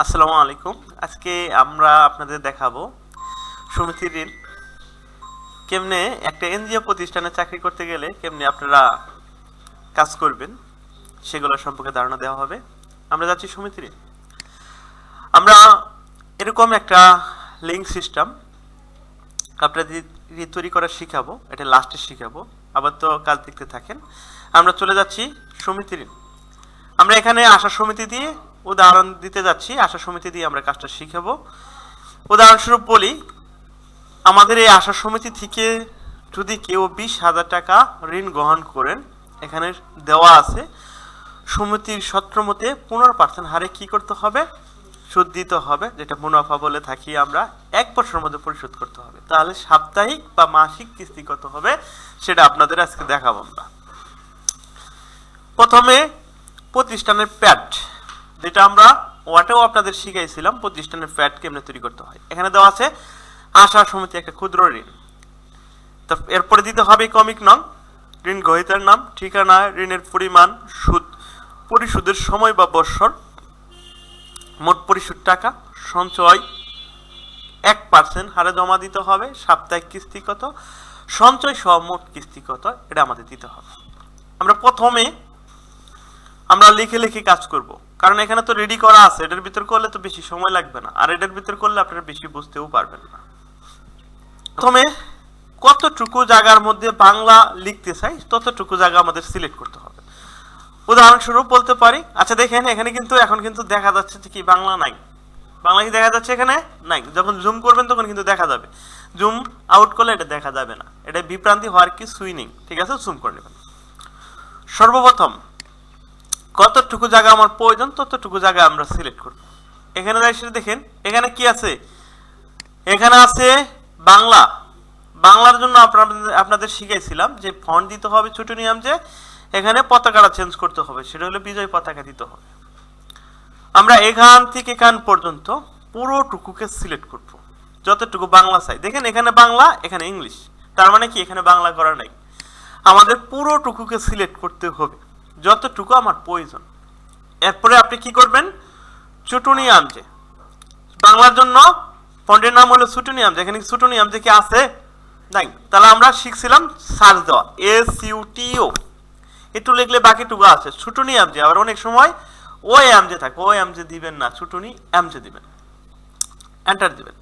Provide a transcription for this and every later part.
আসসালামু আলাইকুম। আজকে আমরা আপনাদের দেখাবো সমিতি ঋণ কেমনে একটা এনজিও প্রতিষ্ঠানে চাকরি করতে গেলে কেমনে আপনারা কাজ করবেন, সেগুলো সম্পর্কে ধারণা দেওয়া হবে। আমরা যাচ্ছি সমিতি ঋণ আমরা এরকম একটা লিঙ্ক সিস্টেম আপনাদের তৈরি করা শিখাবো, এটা লাস্টে শিখাবো। আবার তো কাজ দেখতে থাকেন। আমরা চলে যাচ্ছি সমিতি ঋণ আমরা এখানে আশা সমিতি দিয়ে উদাহরণ দিতে যাচ্ছি, আশা সমিতি দিয়ে আমরা কাজটা শিখাবো। উদাহরণস্বরূপ বলি, আমাদের এই আশা সমিতি থেকে যদি কেউ বিশ হাজার টাকা ঋণ গ্রহণ করেন, এখানে দেওয়া আছে, সমিতির সত্র মতে পনেরো পার্সেন্ট হারে কি করতে হবে? সুদ দিতে হবে, যেটা মুনাফা বলে থাকি আমরা, এক বছরের মধ্যে পরিশোধ করতে হবে। তাহলে সাপ্তাহিক বা মাসিক কিস্তি কত হবে, সেটা আপনাদের আজকে দেখাবো আমরা। প্রথমে প্রতিষ্ঠানের প্যাট যেটা আমরা ওয়াটেও আপনাদের শিখাইছিলাম, প্রতিষ্ঠানের ফ্যাট কেমনে তৈরি করতে হয়। এখানে দেওয়া আছে, আশা সমিতি একটা ক্ষুদ্র ঋণ। তো এরপরে দিতে হবে কমিক নং, ঋণ গ্রহীতার নাম, ঠিকানা, ঋণের পরিমাণ, সুদ, পরিশোধের সময় বা বৎসর মোট পরিশোধ টাকা, সঞ্চয় এক পার্সেন্ট হারে জমা দিতে হবে, সাপ্তাহিক কিস্তি কত, সঞ্চয় সহ মোট কিস্তি কত, এটা আমাদের দিতে হবে। আমরা প্রথমে আমরা লিখে লিখে কাজ করব। কারণ এখানে তো রেডি করা আছে, এটার ভিতর করলে তো বেশি সময় লাগবে না। আর এটার ভিতর করলে আপনারা বেশি বুঝতেও পারবেন না। প্রথমে কতটুকু জায়গার মধ্যে বাংলা লিখতে চাই, ততটুকু জায়গা আমাদের সিলেক্ট করতে হবে। উদাহরণস্বরূপ বলতে পারি আচ্ছা দেখেন, এখানে কিন্তু, এখন কিন্তু দেখা যাচ্ছে যে কি বাংলা নাই। বাংলা কি দেখা যাচ্ছে এখানে? নাই। যখন জুম করবেন তখন কিন্তু দেখা যাবে। জুম আউট করলে এটা দেখা যাবে না। এটা বিভ্রান্তি হওয়ার কি সুইনিং ঠিক আছে? জুম করে নেবেন। সর্বপ্রথম কতটুকু জায়গা আমার প্রয়োজন, ততটুকু জায়গা আমরা সিলেক্ট করব। এখানে সেটা দেখেন, এখানে কি আছে? এখানে আছে বাংলা। বাংলার জন্য আপনাদের শিখাইছিলাম যে ফন্ট দিতে হবে ছোট নিয়ম যে এখানে পতাকাটা চেঞ্জ করতে হবে, সেটা হলো বিজয় পতাকা দিতে হবে। আমরা এখান থেকে এখান পর্যন্ত পুরোটুকুকে সিলেক্ট করব, যতটুকু বাংলা চাই। দেখেন, এখানে বাংলা, এখানে ইংলিশ তার মানে কি? এখানে বাংলা করা নাই। আমাদের পুরোটুকুকে সিলেক্ট করতে হবে। যতটুকু আমার প্রয়োজন। এরপরে আপনি কি করবেন? চুটুনি আমজে বাংলার জন্য ফন্টের নাম হলো ছুটুনি আমজে এখানে ছুটুনি আমজে কি আছে? নাই। তাহলে আমরা শিখছিলাম সার্চ দেওয়া। এস ইউটিও একটু লিখলে বাকিটুকু আছে। ছুটুনি আমজে আবার অনেক সময় ও আমজে থাকে। ও আমজে দিবেন না। ছুটুনি আমজে দিবেন। এন্টার দিবেন।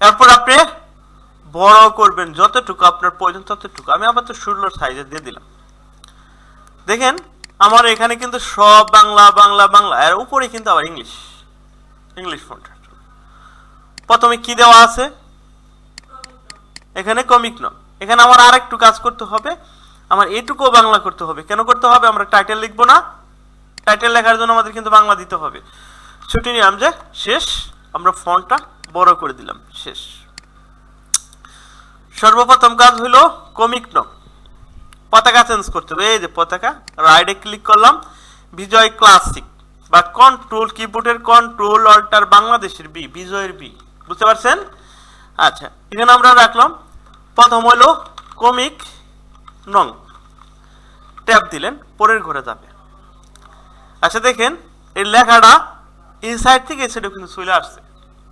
এরপর আপনি বড় করবেন। যতটুকু আপনার প্রয়োজন, ততটুকু। আমি আবার তো ষোলো সাইজে দিয়ে দিলাম। দেখেন, আমার এখানে কিন্তু সব বাংলা বাংলা বাংলা, এর উপরে কিন্তু আবার ইংলিশ। English font. প্রথমে কি দেওয়া আছে? এখানে কমিক ন। এখানে আমার আর একটু কাজ করতে হবে। আমার এটুকু বাংলা করতে হবে। কেন করতে হবে? আমরা টাইটেল লিখব না। টাইটেল লেখার জন্য আমাদের কিন্তু বাংলা দিতে হবে। ছুটি নিলাম যে শেষ। আমরা ফন্টটা বড় করে দিলাম। শেষ। সর্বপ্রথম কাজ হলো কমিক ন। পতাকা চেঞ্জ করতে হবে। এই যে পতাকা রাইটে ক্লিক করলাম, বিজয় ক্লাসিক বা কন্ট্রোল কিবোর্ডের কন্ট্রোল অল্টার বাংলাদেশের বি বিজয়ের বি বুঝতে পারছেন? আচ্ছা এখানে আমরা রাখলাম। প্রথম হলো কমিক নং। ট্যাপ দিলেন, পরের ঘরে যাবে। আচ্ছা দেখেন, এই লেখাটা এই সাইড থেকে এই সাইডে কিন্তু চলে আসছে।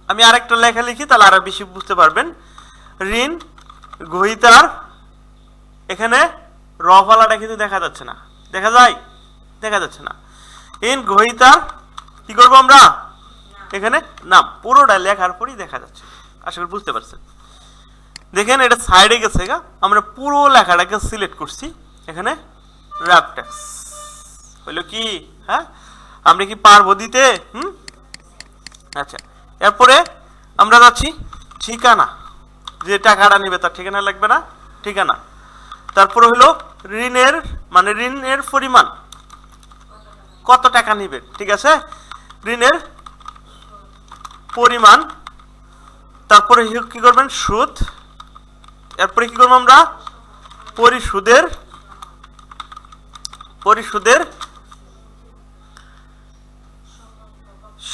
আমি আরেকটা লেখা লিখি, তাহলে আরও বেশি বুঝতে পারবেন। ঋণ গ্রহিতার এখানে রফালাটা কিন্তু দেখা যাচ্ছে না। দেখা যায়? দেখা যাচ্ছে না। ইন গ্রহিতার কি করব আমরা? এখানে? নাম পুরোটা লেখার পরই দেখা যাচ্ছে। আশা করি বুঝতে পারছেন। দেখেন, এটা সাইডে গেছে গা। আমরা পুরো লেখাটাকে সিলেক্ট করছি। এখানে র্যাপটেক্স হইল কি? হ্যাঁ? আমরা কি পারব দিতে? হুম? আচ্ছা এরপরে আমরা যাচ্ছি ঠিকানা। যে টাকাটা নেবে তার ঠিকানা লাগবে না? ঠিকানা। তারপরে হলো ঋণের মানে ঋণের পরিমাণ। কত টাকা নেবেন ঠিক আছে? ঋণের পরিমাণ। তারপরে কি করবেন? সুদ। এরপরে কি করব আমরা? পরিশোধের পরিশোধের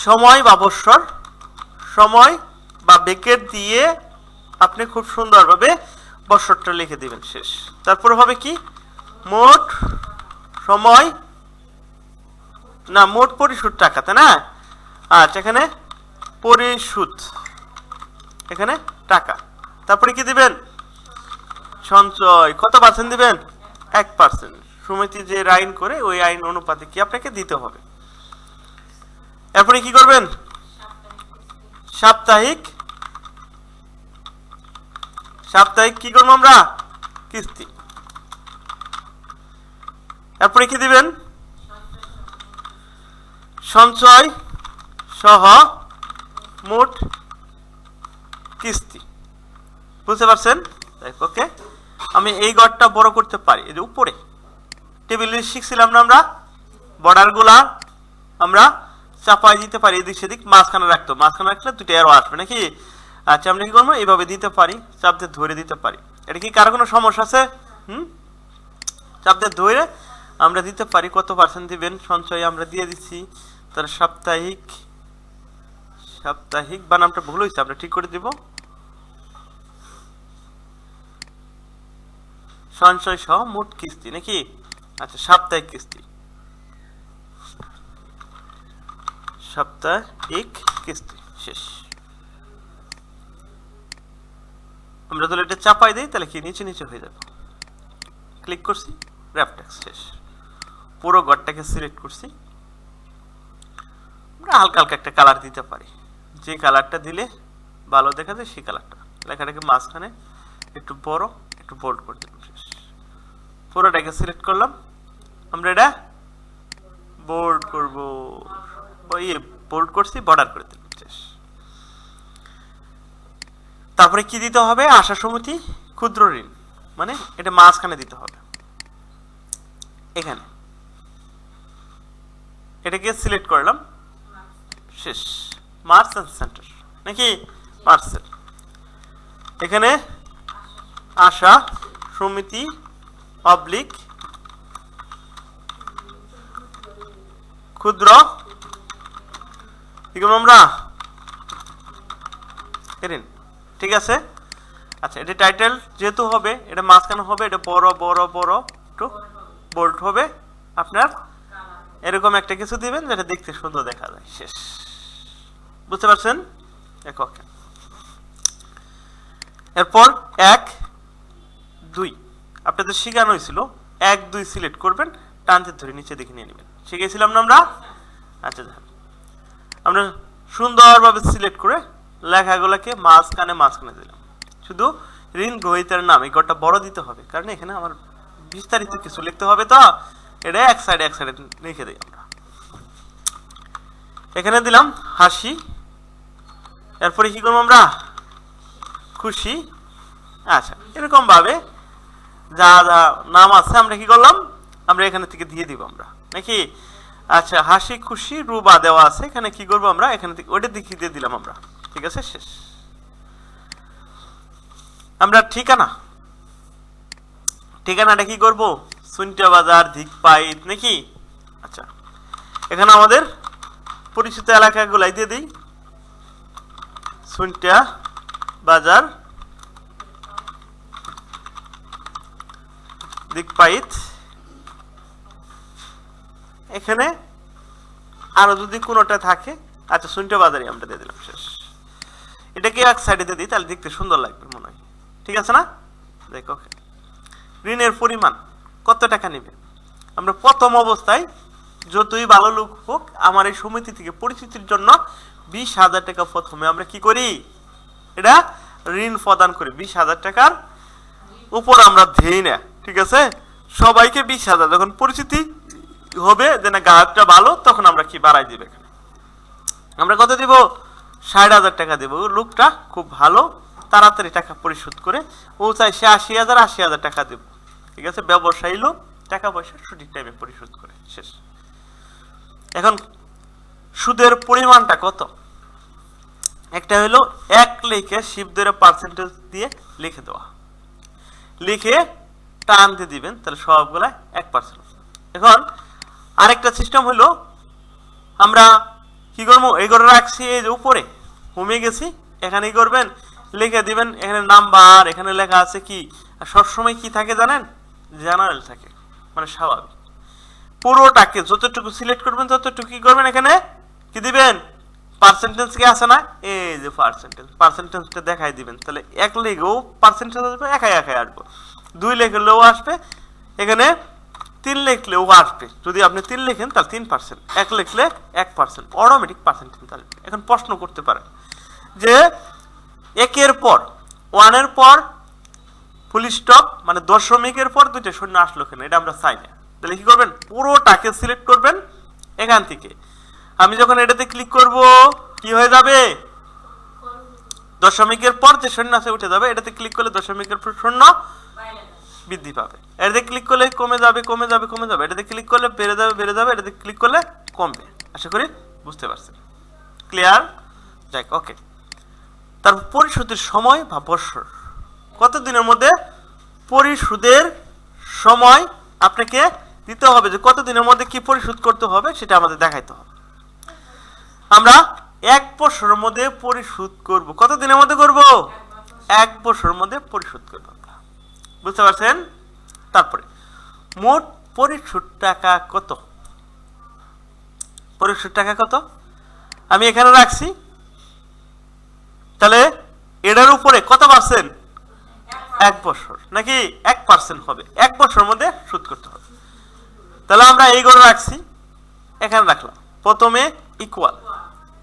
সময় বা বৎসর সময় বা বেকেট দিয়ে আপনি খুব সুন্দরভাবে বৎসরটা লিখে দিবেন, শেষ। তারপর হবে কি? মোট সময়, না, মোট পরিশোধ টাকা, তাই না? আচ্ছা এখানে পরিশোধ, এখানে টাকা। তারপরে কি দিবেন? সঞ্চয়। কত পার্সেন্ট দিবেন? এক পার্সেন্ট সমিতি যে আইন করে, ওই আইন অনুপাতে কি আপনাকে দিতে হবে? এরপরে কি করবেন? সাপ্তাহিক সাপ্তাহিক কি করব আমরা? কিস্তি। এরপরে কি দিবেন? সঞ্চয় সহ মোট কিস্তি। বুঝতে পারছেন? ওকে। আমি এই ঘরটা বড় করতে পারি। এই যে উপরে। টেবিলে শিখছিলাম না আমরা? বর্ডারগুলা আমরা চাপাই দিতে পারি। এদিক সেদিক মাঝখানে রাখতো মাঝখানে রাখলে দুটো এরো আসবে। নাকি? আচ্ছা আমরা কি করব? এইভাবে দিতে পারি চাপ ধরে দিতে পারি। এটা কি কারও কোনো সমস্যা আছে? হুম? চাপ ধরে আমরা দিতে পারি। কত পার্সেন্ট দিবেন? সঞ্চয় আমরা দিয়ে দিচ্ছি। তার সাপ্তাহিক সাপ্তাহিক বানামটা ভুল হয়েছে, আমরা ঠিক করে দিব। সঞ্চয় সহ মোট কিস্তি, নাকি? আচ্ছা সাপ্তাহিক কিস্তি। সাপ্তাহিক কিস্তি, শেষ। আমরা যদি এটা চাপাই দিই, তাহলে কি নিচে নিচে হয়ে যাবে? ক্লিক করছি র্যাপ র্যাপট্যাক্স শেষ। পুরো ঘরটাকে সিলেক্ট করছি। আমরা হালকা হালকা একটা কালার দিতে পারি। যে কালারটা দিলে ভালো দেখা যায়, সেই কালারটা লেখাটাকে মাঝখানে একটু বড়, একটু বোল্ড করে দেবো শেষ। পুরোটাকে সিলেক্ট করলাম। আমরা এটা বোল্ড করব। ইয়ে বোল্ড করছি বর্ডার করে দিলাম শেষ তারপরে কি দিতে হবে? আশা সমিতি, ক্ষুদ্র ঋণ। মানে এটা মাঝখানে দিতে হবে। এখানে। এটাকে সিলেক্ট করলাম। শেষ। মার্সেল সেন্টার নাকি? পার্সেল এখানে আশা সমিতি পাবলিক ক্ষুদ্র। কি আমরা? এরিন ঠিক আছে? আচ্ছা এটা টাইটেল যেহেতু হবে, এটা মাঝখানে হবে, এটা বড় বড় বড়, একটু বোল্ড হবে। আপনার এরকম একটা কিছু দিবেন যেটা দেখতে সুন্দর দেখা যায়। শেষ। বুঝতে পারছেন? একক এরপর এক, দুই। আপনাদের শেখানো হয়েছিল, এক, দুই সিলেক্ট করবেন, টানতে ধরে নিচে দেখে নিয়ে নেবেন। শিখেছিলাম না আমরা? আচ্ছা আমরা সুন্দরভাবে সিলেক্ট করে লেখাগুলোকে মাঝখানে মাঝখানে দিলাম। শুধু ঋণ গ্রহিতার নাম, এই ঘরটা বড় দিতে হবে, কারণ এখানে আমার বিস্তারিত কিছু লিখতে হবে তো, এটা এক সাইডে এক সাইডে লিখে দিই আমরা। এখানে দিলাম হাসি, এরপরে কি করব আমরা? খুশি। আচ্ছা এরকম ভাবে যা যা নাম আছে, আমরা কি করলাম? আমরা এখানে থেকে দিয়ে দিব আমরা। নাকি? আচ্ছা হাসি, খুশি রুবা দেওয়া আছে, এখানে কি করব আমরা? এখানে থেকে ওইটা দেখিয়ে দিয়ে দিলাম আমরা। ঠিক আছে, শেষ। আমরা ঠিকানা? ঠিকানাটা কি করব? সুনটা বাজার, ধিকপাইত, নাকি? আচ্ছা এখানে আমাদের পরিচিত এলাকাগুলাই দিয়ে দিই। সুনটা বাজার দিকপাইত এখানে আরও যদি কোনোটা থাকে আচ্ছা সুনটা বাজারই আমরা দিয়ে দিলাম, শেষ। এটাকে এক সাইডে দিই, তাহলে দেখতে সুন্দর লাগবে মনে হয়। ঠিক আছে না? দেখ ওকে ঋণের পরিমাণ কত টাকা নেবে? আমরা প্রথম অবস্থায় যতই ভালো লোক হোক, আমার এই সমিতি থেকে পরিচিতির জন্য বিশ হাজার টাকা প্রথমে আমরা কি করি? এটা ঋণ প্রদান করি। বিশ হাজার টাকার উপর আমরা ধেই না ঠিক আছে? সবাইকে বিশ হাজার, যখন পরিচিতি হবে যে না গ্রাহকটা ভালো, তখন আমরা কি বাড়াই দিবে আমরা কত দিব? ষাট হাজার টাকা দেবো। লোকটা খুব ভালো, তাড়াতাড়ি টাকা পরিশোধ করে ও চাই সে আশি হাজার আশি হাজার টাকা দেব। ঠিক আছে, ব্যবসায়ী লোক, টাকা পয়সা সঠিক টাইমে পরিশোধ করে, শেষ। এখন সুদের পরিমাণটা কত? একটা হলো এক লিখে শিবদের পার্সেন্টেজ দিয়ে লিখে দেওয়া। লিখে টানতে দিবেন, তাহলে সবগুলা এক পার্সেন্ট এখন আরেকটা সিস্টেম হলো, আমরা কি করব? এই করে রাখছি, এই যে উপরে। কমে গেছি এখানে করবেন, লিখে দিবেন, এখানে নাম্বার, এখানে লেখা আছে কি? সবসময় কি থাকে জানেন? জেনারেল থাকে মানে স্বাভাবিক। পুরোটাকে যতটুকু সিলেক্ট করবেন, ততটুকু কি করবেন এখানে? কি দিবেন? পার্সেন্টেজ কি আছে না? এই যে পার্সেন্টেজ, পার্সেন্টেজটা দেখাই দিবেন। তাহলে এক লেগেও পার্সেন্টেজ আসবে, একাই একাই আসবে। দুই লিখলেও আসবে, এখানে তিন লিখলেও আসবে। যদি আপনি তিন লিখেন, তাহলে তিন পার্সেন্ট এক লিখলে এক পার্সেন্ট অটোমেটিক পার্সেন্টেজ আসবে। এখন প্রশ্ন করতে পারেন যে একের পর ওয়ানের পর ফুল স্টপ মানে দশমিকের পর দুইটা শূন্য আসলো কেন? এটা আমরা চাই না তাহলে কি করবেন? পুরোটাকে সিলেক্ট করবেন এখান থেকে। আমি যখন এটাতে ক্লিক করব, কি হয়ে যাবে? দশমিকের পর যে শূন্য আছে উঠে যাবে। এটাতে ক্লিক করলে দশমিকের পর শূন্য বৃদ্ধি পাবে। এটাতে ক্লিক করলে কমে যাবে কমে যাবে কমে যাবে। এটাতে ক্লিক করলে বেড়ে যাবে বেড়ে যাবে। এটাতে ক্লিক করলে কমবে। আশা করি বুঝতে পারছেন। ক্লিয়ার যাক ওকে তারপর পরিশোধের সময় বা বৎসর কতদিনের মধ্যে পরিশোধের সময় আপনাকে দিতে হবে? যে কতদিনের মধ্যে কি পরিশোধ করতে হবে, সেটা আমাদের দেখাইতে হবে। আমরা এক বছরের মধ্যে পরিশোধ করব। কত দিনের মধ্যে করব? এক বছরের মধ্যে পরিশোধ করব। বুঝতে পারছেন? তারপরে, মোট পরিশোধ টাকা কত? পরিশোধ টাকা কত? আমি এখানে রাখছি। তাহলে এটার উপরে কত পার্সেন্ট এক বছর। নাকি এক পার্সেন্ট হবে? এক বছরের মধ্যে সুদ করতে হবে। তাহলে আমরা এই গড় রাখছি। এখানে রাখলাম। প্রথমে ইকুয়াল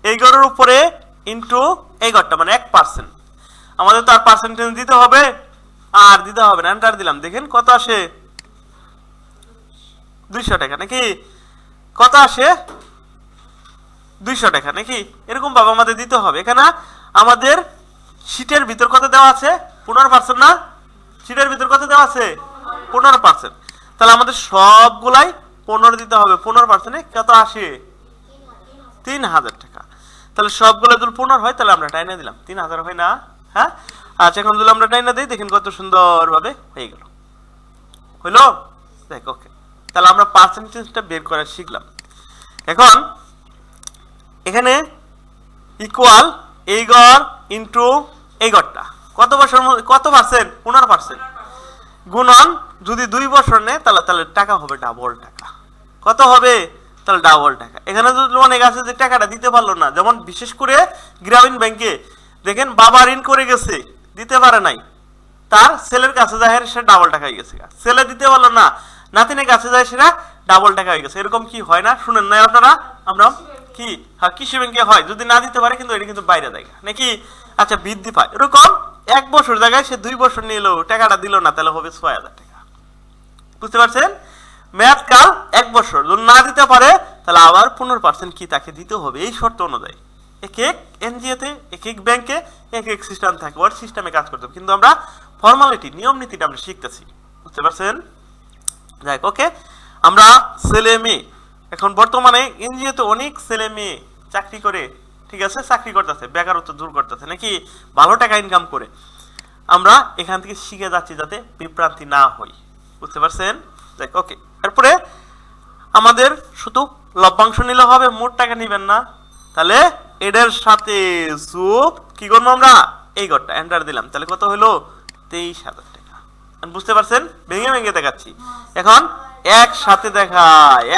এই গড়ের উপরে ইন্টু এই গড়টা মানে এক পার্সেন্ট আমাদের তো আর পার্সেন্টেজ দিতে হবে। আর দিতে হবে না এন্টার দিলাম। দেখেন কত আসে? দুইশো টাকা, নাকি? কত আসে? দুইশো টাকা, নাকি? এরকম ভাবে আমাদের দিতে হবে। এখানে আমাদের শীটের ভিতর কত দেওয়া আছে? পনেরো পার্সেন্ট না? শীটের ভিতর কত দেওয়া আছে? পনেরো পার্সেন্ট তাহলে আমাদের সবগুলাই পনেরো দিতে হবে। পনেরো পার্সেন্টে কত আসে? তিন হাজার টাকা। তাহলে সবগুলো যদি পনেরো হয়, তাহলে আমরা টাইনা দিলাম। তিন হাজার হয় না হ্যাঁ? আচ্ছা এখন যদি আমরা টাইনা দিই, দেখেন কত সুন্দরভাবে হয়ে গেল। হইল? দেখ, ওকে। তাহলে আমরা পার্সেন্টেজটা বের করা শিখলাম। এখন, এখানে ইকুয়াল এই গড় ইন্টু এই গড়টা। কত বছর কত পার্সেন্ট পনেরো পার্সেন্ট গুণন, যদি দুই বছর নেয়, তাহলে তাহলে টাকা হবে ডাবল টাকা। কত হবে? তাহলে ডাবল টাকা। এখানে যদি অনেক আছে যে টাকাটা দিতে পারল না। যেমন বিশেষ করে গ্রামীণ ব্যাংকে দেখেন, বাবা ঋণ করে গেছে। দিতে পারে নাই। তার ছেলের কাছে যায় সে ডাবল টাকা হয়ে গেছে ছেলে দিতে পারল না, নাতিনের কাছে যায় সেটা ডাবল টাকা হয়ে গেছে। এরকম কি হয় না? শুনেন না আপনারা? আমরা কি? হ্যাঁ কৃষি ব্যাংকে হয়। যদি না দিতে পারে, কিন্তু এটা কিন্তু বাইরে দেয় নাকি? আচ্ছা বৃদ্ধি পায়। এরকম এক বছর জায়গায় সে দুই বছর নিল, টাকাটা দিল না, তাহলে হবে ছয় হাজার টাকা। বুঝতে পারছেন? মেয়াদ কাল এক বছর। যদি না দিতে পারে, তাহলে আবার পনেরো পার্সেন্ট কি তাকে দিতে হবে? এই শর্ত অনুযায়ী। এক এক এনজিওতে এক এক ব্যাংকে এক এক সিস্টেম থাকে। ওর সিস্টেমে কাজ করতে হবে। কিন্তু আমরা ফর্মালিটি নিয়ম নীতিটা আমরা শিখতেছি। বুঝতে পারছেন? যাই ওকে আমরা ছেলে মেয়ে। এখন বর্তমানে এনজিওতে অনেক ছেলে মেয়ে চাকরি করে, ঠিক আছে? চাকরি করতেছে, বেকারত্ব দূর করতেছে, নাকি ভালো টাকা ইনকাম করে। আমরা এখান থেকে শিখে যাচ্ছি যাতে বিভ্রান্তি না হই। বুঝতে পারছেন? দেখ ওকে তারপরে আমাদের শুধু লভ্যাংশ নিলে হবে, মোট টাকা নিবেন না। তাহলে এটার সাথে যোগ কি করব আমরা? এই ঘরটা। এন্টার দিলাম। তাহলে কত হলো? তেইশ হাজার টাকা। বুঝতে পারছেন? ভেঙে ভেঙে দেখাচ্ছি। এখন একসাথে দেখা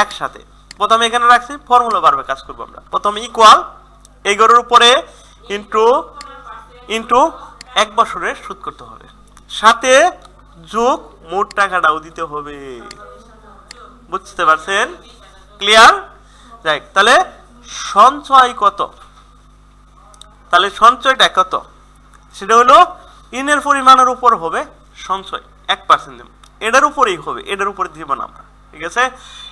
একসাথে। প্রথমে এখানে রাখছি ফর্মুলা বারবার কাজ করব আমরা। প্রথমে ইকুয়াল এই গড়ের উপরে ইন্টু ইন্টু এক বছরে সুদ করতে হবে। সাথে যোগ মোট টাকাটাও দিতে হবে। বুঝতে পারছেন? ক্লিয়ার যাই তাহলে সঞ্চয় কত? তাহলে সঞ্চয়টা কত? সেটা হলো ইনের পরিমাণের উপর হবে সঞ্চয়, এক পার্সেন্ট দেব। এটার উপরেই হবে, এটার উপরে দিব না আমরা, ঠিক আছে?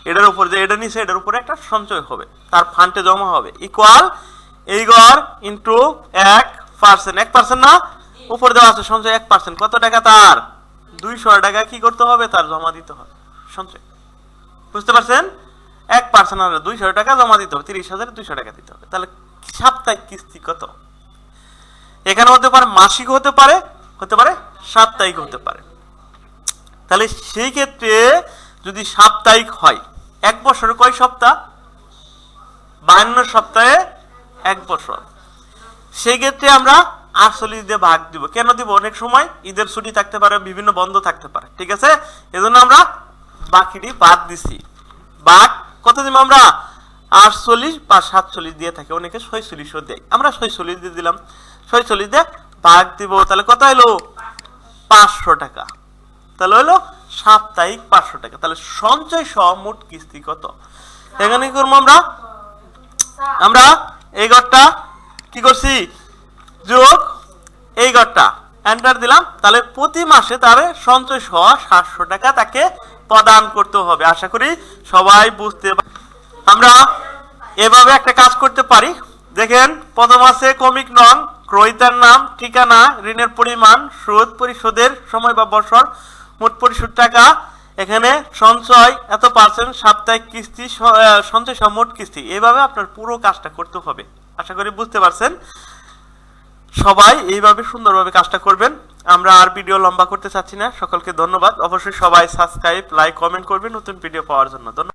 এটার উপর যে এটা নিচে এটার উপরে একটা সঞ্চয় হবে, তার ফান্ডে জমা হবে। ইকুয়াল এই গড় ইন্টু এক পার্সেন্ট এক পার্সেন্ট না? উপর দেওয়া আছে সঞ্চয় এক পার্সেন্ট কত টাকা তার? দুইশো টাকা কি করতে হবে? তার জমা দিতে হবে, সঞ্চয়। বুঝতে পারছেন? এক পার্সেন্ট দুইশো টাকা জমা দিতে হবে, তিরিশ হাজার দুইশো টাকা দিতে হবে। তাহলে সাপ্তাহিক কিস্তি কত? এখানে হতে পারে মাসিক হতে পারে হতে পারে সাপ্তাহিক হতে পারে। তাহলে সেই ক্ষেত্রে যদি সাপ্তাহিক হয়, এক বছরে, কয় সপ্তাহ? বাহান্ন সপ্তাহে এক বছর। সেই ক্ষেত্রে আমরা আটচল্লিশ দিয়ে ভাগ দিব। কেন দিব? অনেক সময় ঈদের ছুটি থাকতে পারে, বিভিন্ন বন্ধ থাকতে পারে, ঠিক আছে? এজন্য আমরা বাকিটি বাদ দিছি। বাদ কত দিব আমরা? আটচল্লিশ বা সাতচল্লিশ দিয়ে থাকে। অনেকে ছয়চল্লিশও দেয়। আমরা ছয়চল্লিশ দিয়ে দিলাম। ছয়চল্লিশ দিয়ে ভাগ দিব। তাহলে কত এলো পাঁচশো টাকা। তাহলে হলো সাপ্তাহিক পাঁচশো টাকা। তাহলে সঞ্চয় সহ মোট কিস্তি কত? এখানে কি করব আমরা? আমরা এই ঘরটা কি করছি? যোগ এই ঘরটা। এন্টার দিলাম। তাহলে প্রতি মাসে তার সঞ্চয় সহ সাতশো টাকা তাকে প্রদান করতে হবে। আশা করি সবাই বুঝতে আমরা এভাবে একটা কাজ করতে পারি। দেখেন, প্রথম আছে কমিক নং, ক্রয়িতার নাম, ঠিকানা, ঋণের পরিমাণ, সুদ পরিশোধের সময় বা বছর, মোট পরিশোধ টাকা, এখানে সঞ্চয়, এত পার্সেন্ট সাপ্তাহিক কিস্তি সঞ্চয় সহ মোট কিস্তি। এইভাবে আপনার পুরো কাজটা করতে হবে। আশা করি বুঝতে পারছেন। সবাই এইভাবে সুন্দরভাবে কাজটা করবেন। আমরা আর ভিডিও লম্বা করতে চাচ্ছি না। সকলকে ধন্যবাদ। অবশ্যই সবাই সাবস্ক্রাইব লাইক কমেন্ট করবেন। নতুন ভিডিও পাওয়ার জন্য। ধন্যবাদ।